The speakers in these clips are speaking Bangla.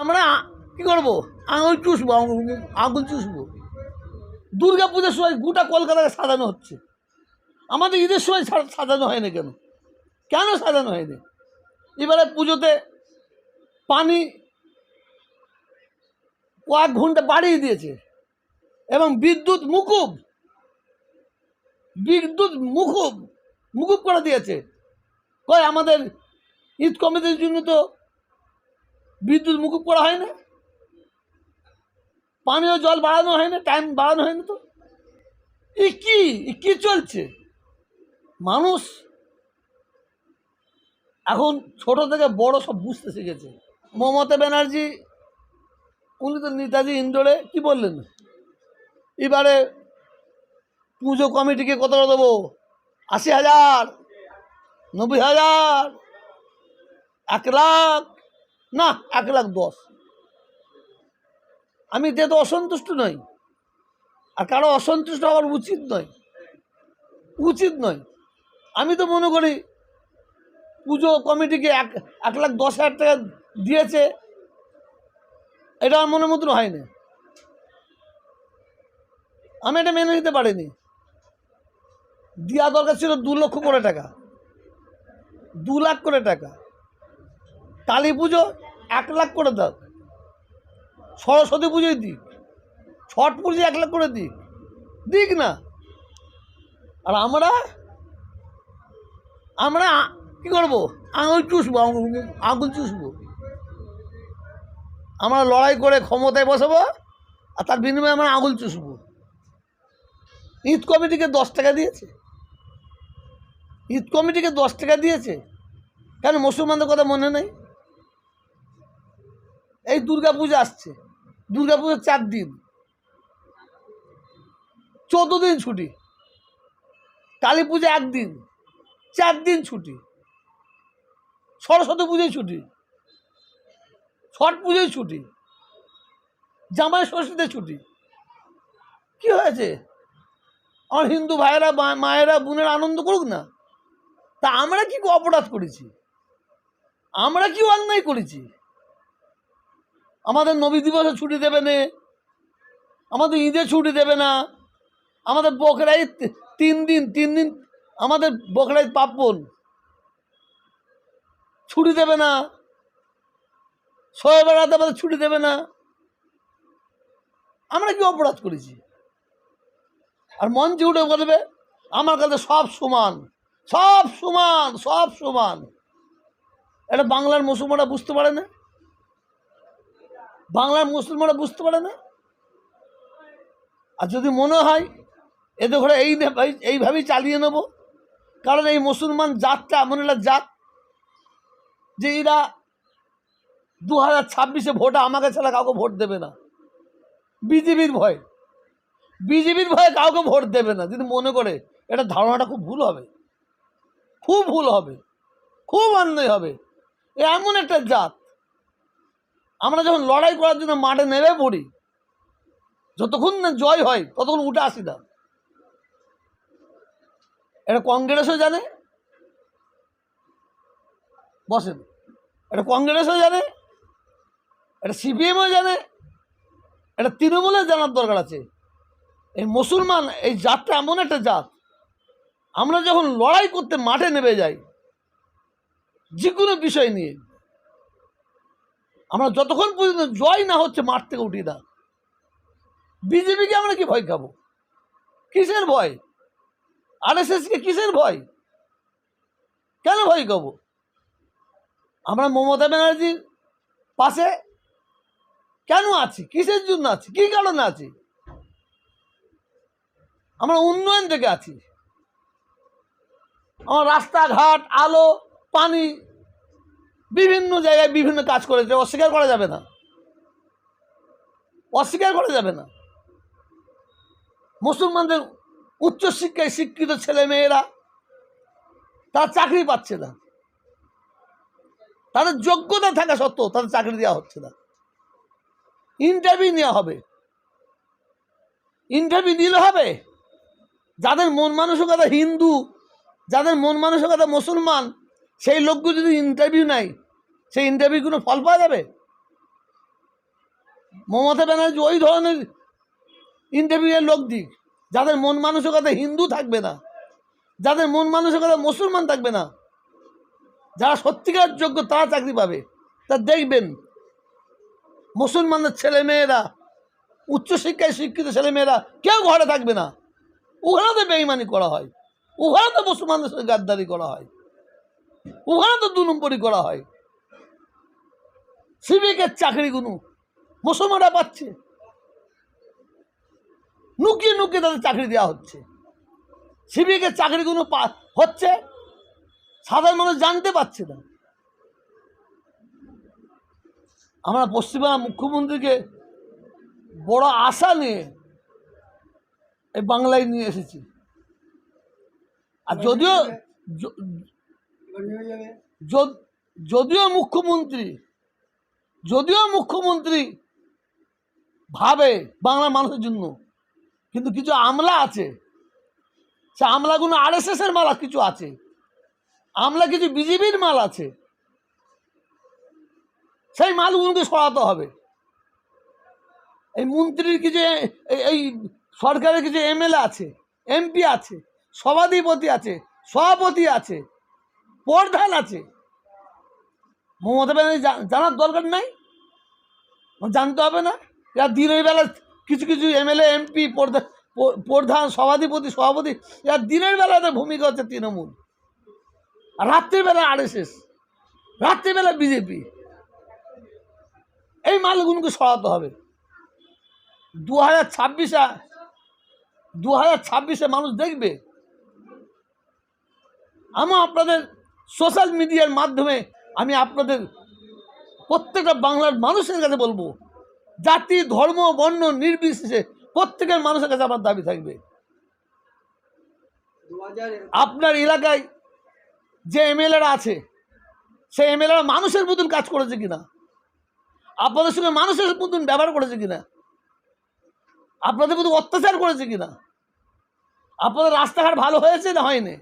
আমরা কি করব? আঙুল চুষবো আঙুল চুষবো। দুর্গা পুজোর সময় গোটা কলকাতাকে সাজানো হচ্ছে। আমাদের ঈদের সময় সাজানো হয়নি কেন? কেন সাজানো হয়নি? এবারে পুজোতে পানি কয়েক ঘণ্টা বাড়িয়ে দিয়েছে এবং বিদ্যুৎ মুকুব বিদ্যুৎ মুকুব মুকুব করে দিয়েছে। কয় আমাদের ঈদ কমিটির জন্য তো বিদ্যুৎ মুকুব করা হয় না। পানীয় জল বাড়ানো হয় না টাইম বাড়ানো হয় না তো। এ কি? কি চলছে? মানুষ এখন ছোট থেকে বড় সব বুঝতে শিখেছে। মমতা ব্যানার্জি, উনি তো নেতাজি ইন্ডোরে কি বললেন? এবারে পুজো কমিটিকে কত দেবো? আশি হাজার, নব্বই হাজার, এক লাখ। না, এক লাখ দশ। আমি যেহেতু অসন্তুষ্ট নই, আর কারও অসন্তুষ্ট হওয়ার উচিত নয় উচিত নয় আমি তো মনে করি, পুজো কমিটিকে এক এক লাখ দশ হাজার টাকা দিয়েছে, এটা আমার মনের মতন হয়নি। আমি এটা মেনে নিতে পারিনি। দেওয়া দরকার ছিল দু লক্ষ করে টাকা, দু লাখ করে টাকা। কালী পুজো এক লাখ করে দাও। সরস্বতী পুজোয় দিক। ছট পুজো এক লাখ করে দিক। দিক না। আর আমরা আমরা কি করব? আঙুল চুষবো আঙুল চুষবো। আমরা লড়াই করে ক্ষমতায় বসাবো, আর তার বিনিময়ে আমরা আঙুল চুষবো। ঈদ কমিটিকে দশ টাকা দিয়েছে। ঈদ কমিটিকে দশ টাকা দিয়েছে। কেন মুসলমানদের কথা মনে নেই? এই দুর্গা পূজা আসছে। দুর্গা পুজোর চার দিন। চোদ্দ দিন ছুটি। কালী পূজা একদিন। চার দিন ছুটি। সরস্বতী পুজোয় ছুটি। ছট পুজোয় ছুটি। জামাই ষষ্ঠীতে ছুটি। কি হয়েছে? আমার হিন্দু ভাইয়েরা মায়েরা, বোনেরা আনন্দ করুক না? তা আমরা কি অপরাধ করেছি? আমরা কি অন্যায় করেছি? আমাদের নবী দিবসে ছুটি দেবে না। আমাদের ঈদে ছুটি দেবে না। আমাদের বকরা ঈদ তিন দিন তিন দিন আমাদের বকরা ঈদ পার্বণ। ছুটি দেবে না। শয়ে বেড়াতে আমাদের ছুটি দেবে না। আমরা কি অপরাধ করেছি? আর মঞ্চে উঠে বলবে আমার কাছে সব সমান সব সমান সব সমান। এটা বাংলার মুসলমানরা বুঝতে পারে না? বাংলার মুসলমানরা বুঝতে পারে না? আর যদি মনে হয় এতে করে এই এই- এইভাবেই চালিয়ে নেব। কারণ এই মুসলমান জাতটা এমন একটা জাত যে এরা দু হাজার ছাব্বিশে ভোটে, আমাকে ছাড়া কাউকে ভোট দেবে না। বিজেপির ভয়। বিজেপির ভয়ে কাউকে ভোট দেবে না। যদি মনে করে, এটা ধারণাটা খুব ভুল হবে। খুব ভুল হবে। খুব অন্যায় হবে। এমন একটা জাত আমরা যখন লড়াই করার জন্য মাঠে নেমে পড়ি, যতক্ষণ না জয় হয়, ততক্ষণ উঠে আসি না। এটা কংগ্রেসও জানে, বসেন, এটা কংগ্রেসও জানে, এটা সিপিএমও জানে, এটা তৃণমূলের জানার দরকার আছে। এই মুসলমান, এই জাতটা এমন একটা জাত, আমরা যখন লড়াই করতে মাঠে নেমে যাই, যে কোনো বিষয় নিয়ে আমরা যতক্ষণ পর্যন্ত জয় না হচ্ছে মাঠ থেকে উঠি না বিজেপিকে আমরা কি ভয় খাব? কিসের ভয়? আর কে কিসের ভয়? কেন ভয় খাব? আমরা মমতা ব্যানার্জির পাশে কেন আছি? কিসের জন্য আছি? কী কারণে আছি? আমরা উন্নয়ন থেকে আছি। আমার রাস্তাঘাট, আলো, পানি বিভিন্ন জায়গায় বিভিন্ন কাজ করেছে, অস্বীকার করা যাবে না। অস্বীকার করা যাবে না। মুসলমানদের উচ্চশিক্ষায় শিক্ষিত ছেলে মেয়েরা তারা চাকরি পাচ্ছে না। তাদের যোগ্যতা থাকা সত্ত্বেও তাদের চাকরি দেওয়া হচ্ছে না। ইন্টারভিউ নেওয়া হবে। ইন্টারভিউ দিলে হবে। যাদের মন মানসিকতা হিন্দু, যাদের মন মানসিকতা মুসলমান সেই লোকগুলো যদি ইন্টারভিউ নেয়, সেই ইন্টারভিউ কোনো ফল পাওয়া যাবে? মমতা ব্যানার্জি ওই ধরনের ইন্টারভিউয়ের লোক দিক, যাদের মন মানুষের মানসিকতা হিন্দু থাকবে না, যাদের মন মানুষের মানসিকতা মুসলমান থাকবে না, যারা সত্যিকার যোগ্য তারা চাকরি পাবে। তা দেখবেন মুসলমানের ছেলেমেয়েরা, উচ্চশিক্ষায় শিক্ষিত ছেলেমেয়েরা কেউ ঘরে থাকবে না। ওখানে বেইমানি করা হয় ওখানে তো মুসলমানদের সঙ্গে গাদ্দারি করা হয়। ওখানে তো দু নম্বরই করা হয়। সিভিকের চাকরিগুলো মুসলমানরা পাচ্ছে। নুকিয়ে নুকিয়ে তাদের চাকরি দেওয়া হচ্ছে। সিভিকের চাকরিগুলো হচ্ছে? সাধারণ মানুষ জানতে পারছে না। আমরা পশ্চিমবাংলার মুখ্যমন্ত্রীকে বড় আশা নিয়ে এই বাংলায় নিয়ে এসেছি। আর যদিও যদিও মুখ্যমন্ত্রী যদিও মুখ্যমন্ত্রী ভাবে বাংলা মানুষের জন্য, কিন্তু কিছু আমলা আছে। সে আমলাগুলো আর এস এর মাল কিছু আছে। আমলা কিছু বিজেপির মাল আছে। সেই মালগুলোকে সরাতে হবে। এই মন্ত্রীর কিছু এই সরকারের কিছু এমএলএ আছে, এমপি আছে, সভাধিপতি আছে, সভাপতি আছে প্রধান আছে। মমতা ব্যানার্জি জানার দরকার নাই। জানতে হবে না। এরা দিনের বেলা কিছু কিছু এমএলএ, এমপি প্রধান, সভাধিপতি, সভাপতি, এরা দিনের বেলা এদের ভূমিকা হচ্ছে তৃণমূল। আর রাত্রিবেলা আরএসএস রাত্রিবেলা বিজেপি। এই মালগুলোকে সরাতে হবে। দু হাজার ছাব্বিশে দু হাজার ছাব্বিশে মানুষ দেখবে। আমি আপনাদের সোশ্যাল মিডিয়ার মাধ্যমে আমি আপনাদের প্রত্যেকটা বাংলার মানুষের কাছে বলব, জাতি, ধর্ম, বর্ণ নির্বিশেষে প্রত্যেকের মানুষের কাছে আমার দাবি থাকবে। আপনার এলাকায় যে এমএলএরা আছে, সেই এমএলএরা মানুষের মতন কাজ করেছে কিনা? আপনাদের সঙ্গে মানুষের মতন ব্যবহার করেছে কিনা? আপনাদের মতো অত্যাচার করেছে কিনা? আপনাদের রাস্তাঘাট ভালো হয়েছে না হয়নি?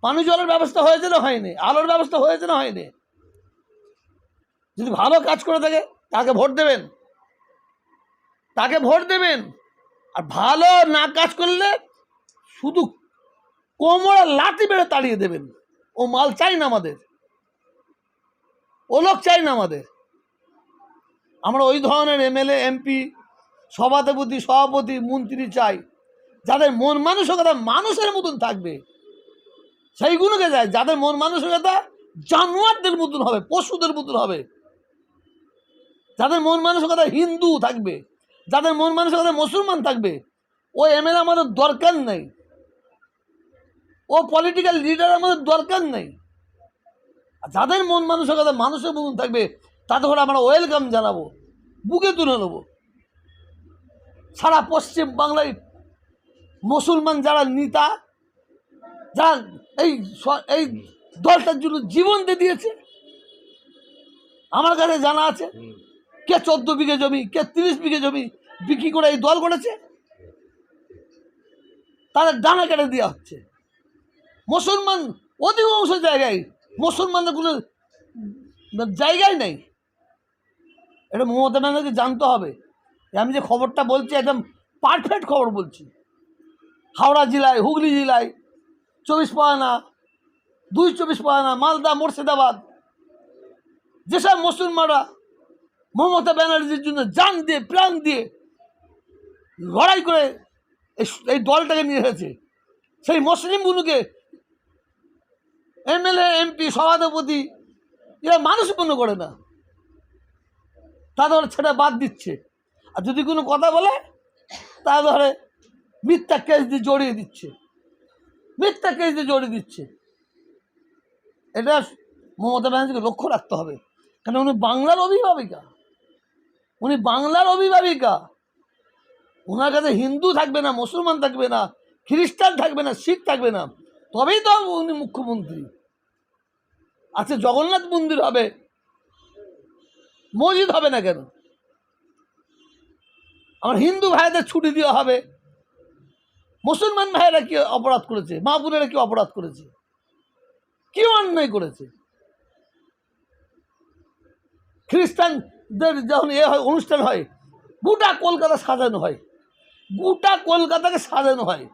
পানি জলের ব্যবস্থা হয়েছে না হয়নি? আলোর ব্যবস্থা হয়েছে না হয়নি? যদি ভালো কাজ করে থাকে, তাকে ভোট দেবেন। তাকে ভোট দেবেন। আর ভালো না কাজ করলে শুধু কোমরা লাঠি বেড়ে তাড়িয়ে দেবেন। ও মাল চাই না আমাদের। ও লোক চাই না আমাদের। আমরা ওই ধরনের এমএলএ, এমপি সভাপতি সভাপতি, মন্ত্রী চাই। যাদের মন মানসিকতা মানুষের মতন থাকবে। সেইগুলোকে যায়, যাদের মন মানসিকতা জানোয়ারদের মতন হবে, পশুদের মতন হবে। যাদের মন মানসিকতা হিন্দু থাকবে, যাদের মন মানসিকতা মুসলমান থাকবে, ও এমএলএ আমাদের দরকার নেই। ও পলিটিক্যাল লিডার আমাদের দরকার নেই। যাদের মন মানসিকতা মানুষের মতন থাকবে, তাদের আমরা ওয়েলকাম জানাব, বুকে তুলে নেব। সারা পশ্চিম বাংলায় মুসলমান যারা নেতা যারা এই এই দলটার জন্য জীবন দিয়ে দিয়েছে। আমার কাছে জানা আছে কে চোদ্দ বিঘে জমি কে তিরিশ বিঘে জমি বিক্রি করে এই দল করেছে তাদের ডানা কেটে দেওয়া হচ্ছে। মুসলমান অধিকাংশ জায়গায় মুসলমানদের কোনো জায়গায় নেই। এটা মমতা ব্যানার্জি জানতে হবে। আমি যে খবরটা বলছি একদম পারফেক্ট খবর বলছি। হাওড়া জেলায় হুগলি জেলায় চব্বিশ পরগনা দুই চব্বিশ পরগনা মালদা, মুর্শিদাবাদ। যেসব মুসলমানরা মমতা ব্যানার্জির জন্য জান দিয়ে, প্রাণ দিয়ে লড়াই করে এই- দলটাকে নিয়ে এসেছে, সেই মুসলিমগুলোকে এমএলএ, এমপি, সভাপতি, এরা মানুষ মনে করে না। তা তাদের ছেড়ে বাদ দিচ্ছে। আর যদি কোনো কথা বলে তা ধরে মিথ্যা কেস দিয়ে জড়িয়ে দিচ্ছে। মিথ্যা দিয়ে জড়িয়ে দিচ্ছে। এটা মমতা ব্যানার্জিকে লক্ষ্য রাখতে হবে। কেন উনি বাংলার অভিভাবিকা। উনি বাংলার অভিভাবিকা। ওনার কাছে হিন্দু থাকবে না, মুসলমান থাকবে না, খ্রিস্টান থাকবে না, শিখ থাকবে না, তবেই তো উনি মুখ্যমন্ত্রী। আচ্ছা জগন্নাথ মন্দির হবে, মসজিদ হবে না কেন? আমার হিন্দু ভাইদের ছুটি দেওয়া হবে। মুসলমান ভাইয়েরা কি অপরাধ করেছে? মা বোনেরা কি অপরাধ করেছে? কি অন্যায় করেছে? খ্রিস্টানদের যখন এ হয়, অনুষ্ঠান হয়, গোটা কলকাতা সাজানো হয়। গোটা কলকাতাকে সাজানো হয়।